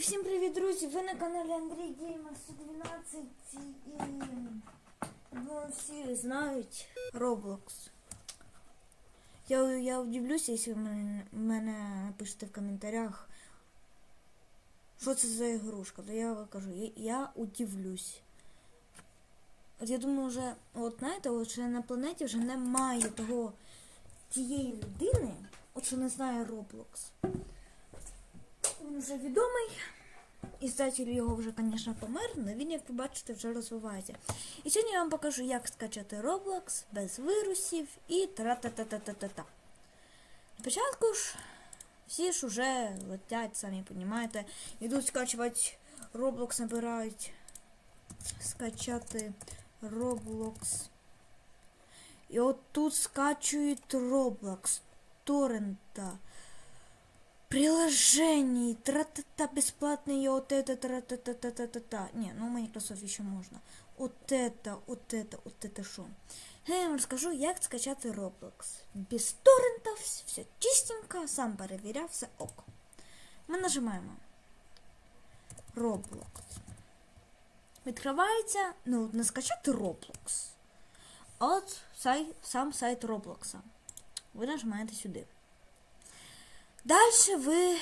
всім привіт, друзі! Ви на каналі Андрій Геймер 112 і ну, всі знають Roblox. Я, я удивлюся, якщо мене, мене напишете в коментарях, що це за ігрушка, то я вам кажу, я, я удивлюсь. От я думаю, вже, от знаєте, от що на планеті вже немає того тієї людини, от що не знає Roblox. Вже відомий. Іздатель його вже, звісно, помер, але він, як ви бачите, вже розвивається. І сьогодні я вам покажу, як скачати Roblox без вирусів і тра-та-та-та-та-та-та. Спочатку ж всі ж уже летять, самі розумієте, йдуть скачувати Roblox, набирають скачати Roblox. І от тут скачують Roblox, торрента Приложений, тра-та-та, бесплатные, вот это, тра-та-та-та-та-та-та. Не, ну Microsoft еще можно. Вот это, вот это, вот это шо. Я вам розкажу, як скачати Roblox. Без торрентів, все чистенько, сам перевіряв, все ок. Ми нажимаємо Roblox. Відкривається, ну, не скачати Roblox. От сайт, сам сайт Roblox. Ви нажимаєте сюди. Дальше вы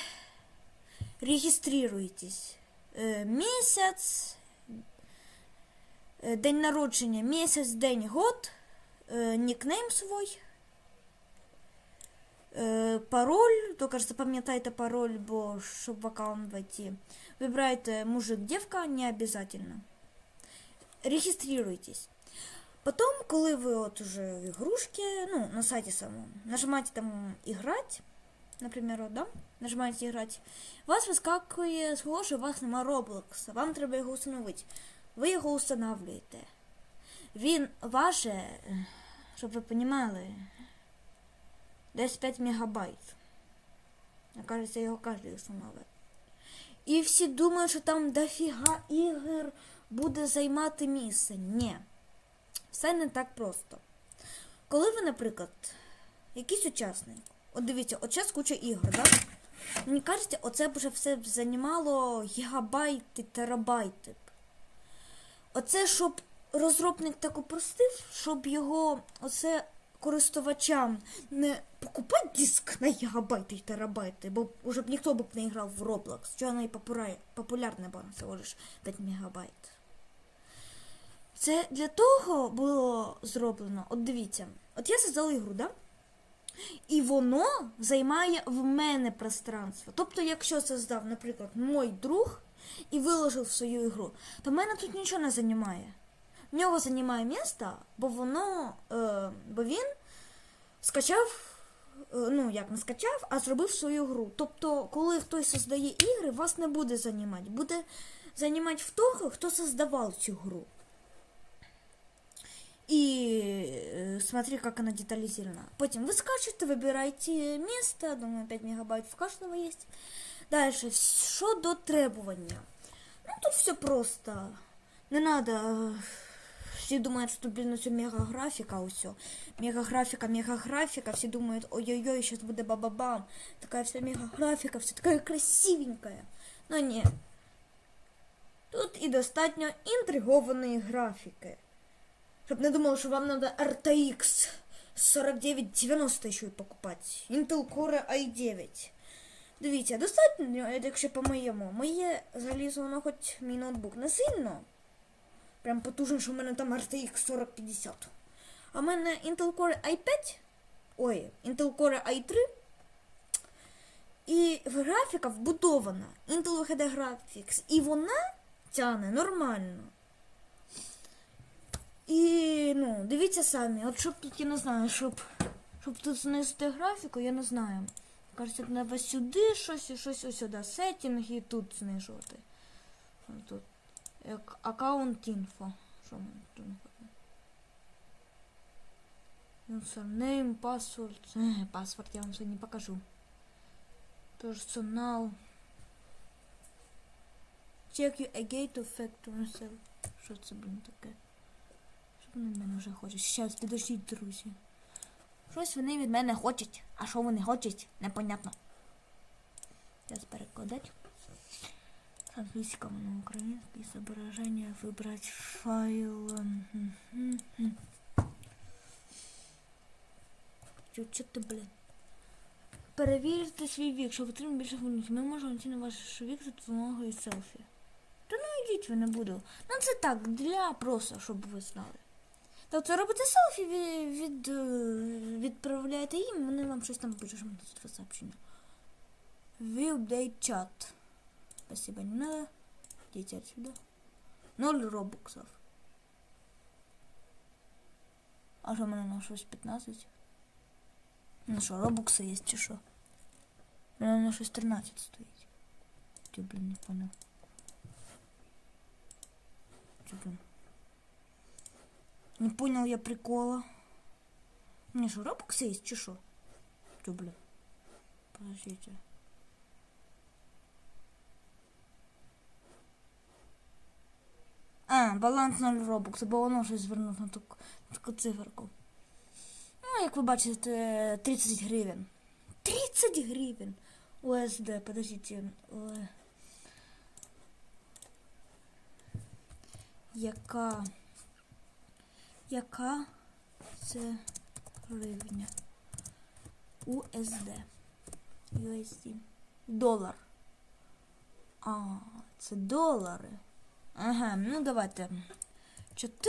регистрируетесь. Е, Місяць, е, день народження, місяць, день, год, е, нікнейм свой, пароль, тільки ж запам'ятайте пароль, бо щоб в аккаунт войти. Вибирайте мужик, девка, не обязательно. Регистрируйтесь. Потом, коли ви от уже в ігрушки, ну, на сайті самому, нажимаете там «Играть», вот, да, нажимаете играть, у вас вискакує того, що у вас нема Roblox, вам треба його установити. Ви його устанавливаєте. Він ваше, щоб ви розуміли, десь 5 мегабайт. Кажеться, його кожен установить. І всі думають, що там дофіга ігор буде займати місце. Ні. Все не так просто. Коли ви, наприклад, якийсь учасник, От дивіться, от зараз куча ігор, да? Мені кажеться, оце б вже все б займало гігабайти, терабайти. Оце, щоб розробник так упростив, щоб його оце користувачам не покупати диск на гігабайти і терабайти, бо вже б ніхто б не грав в Roblox, що вона і популярна була всього лиш 5 мегабайт. Це для того було зроблено. От дивіться, от я создала ігру, да? І воно займає в мене пространство. Тобто, якщо це здав, наприклад, мой друг і виложив свою ігру, то в мене тут нічого не займає. В нього займає місто, бо воно, е, бо він скачав, е, ну як не скачав, а зробив свою гру. Тобто, коли хтось создає ігри, вас не буде займати. Буде займати в того, хто создавав цю гру. И э, смотри, как она детализирована. Потом вы скачиваете, выбираете место, думаю, 5 мегабайт в каждого есть. Дальше, что до требования. Ну, тут все просто. Не надо... Все думают, что, блин, все мега-графика, все. Мега-графика, мега-графика. Все думают, ой-ой-ой, сейчас будет баба-бам. Такая вся мега-графика, все такая красивенькая. Но ні. Тут і достатньо інтригованої графіки. Щоб не думали, що вам треба RTX 4990 ще й покупати. Intel Core i9. Дивіться, достатньо, якщо по-моєму. Моє залізо, воно хоч мій ноутбук не сильно. Прям потужно, що в мене там RTX 4050. А в мене Intel Core i5. Ой, Intel Core i3. І графіка вбудована. Intel HD Graphics. І вона тяне нормально. І, ну, дивіться самі, от щоб тут я не знаю, щоб щоб тут знести графіку, я не знаю. Кажеться, треба сюди щось і щось ось сюди. Сеттінг і тут знижувати. Тут. Як аккаунт інфо. Що ми тут Username, password. Е, Паспорт я вам сьогодні покажу. Персонал. Check you again to factor yourself. Що це, блін, таке? Вони від мене вже хочуть. Щас, підождіть, друзі. Щось вони від мене хочуть. А що вони хочуть, непонятно. Зараз перекладати. Английском на украинский изображение выбрать файл. Чо ти, блін? Перевірте свій вік, щоб отримати більше інформації. Ми можемо оцінити ваш вік за допомогою селфі. Та ну йдіть ви не буду. Ну це так, для просто, щоб ви знали. Тобто робите селфі, від, е, відправляєте їм, вони вам щось там пишуть, тут сообщення. View update chat. Спасибо, не надо. Идите отсюда. Ноль робоксов. А що мене на щось 15? Ну що, робокси є чи що? Мене на щось 13 стоїть. Ти, блін, не понял. Ти, блін. Не понял я прикола. Мне что, робоксы есть, чи шо? Ты, блин. Подождите. А, баланс 0 робокс, бо воно щось звернув на таку, таку циферку. Ну, як ви бачите, 30 гривень. 30 гривень! УСД, подождите. Яка? Яка це гривня? USD. USD. Долар. А, це долари. Ага, ну давайте. 4.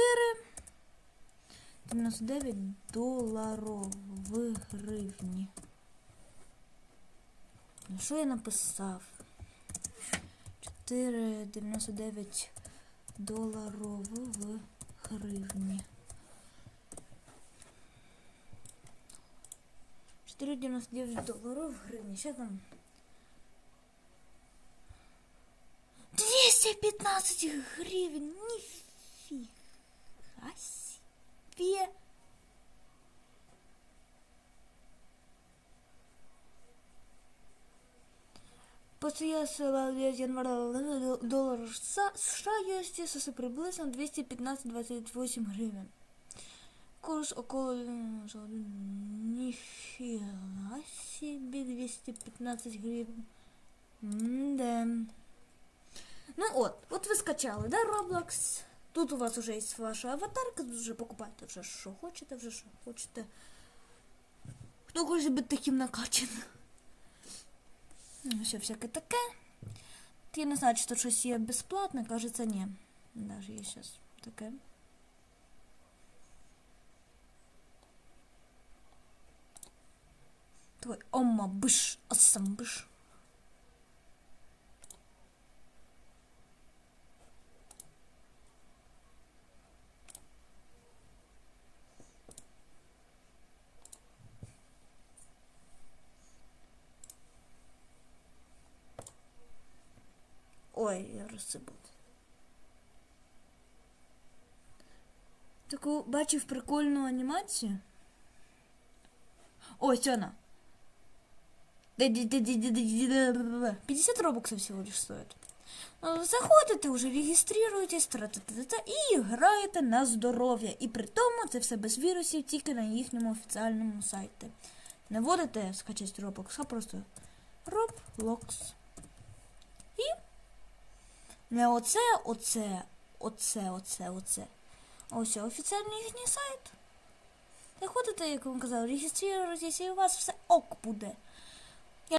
99 доларів в гривні. Ну, Що я написав? 4,99 доларів в гривні. 4,99 долларов гривен. Сейчас там 215 гривен. Нифига себе. После я ссылал января доллар США, США есть приблизно 215-28 гривен. Курс около... Нифига себе, 215 гривен. Да. Ну от, от ви скачали, да, Roblox? Тут у вас уже є ваша аватарка, тут вже покупайте вже що хочете, вже що хочете. Хто хоче бути таким накачаним? Ну, все всяке таке. Я не знаю, чи тут щось є безплатне, кажеться, ні. Даже є зараз таке. Твой ома биш, асам биш. Ой, я розсипав. Таку бачив прикольну анімацію. Ось вона. 50 робоксов всего лишь стоит. Ну, Заходите, уже реєструєтесь тра-та-та-та, і граєте на здоров'я. І при тому це все без вірусів, тільки на їхньому офіціальному сайті. Не вводите скачати Roblox, а просто Roblox. І не оце, оце, оце, оце, оце. Ось офіційний їхній сайт. Заходите, як вам казав, реєструєтесь, і у вас все ок буде.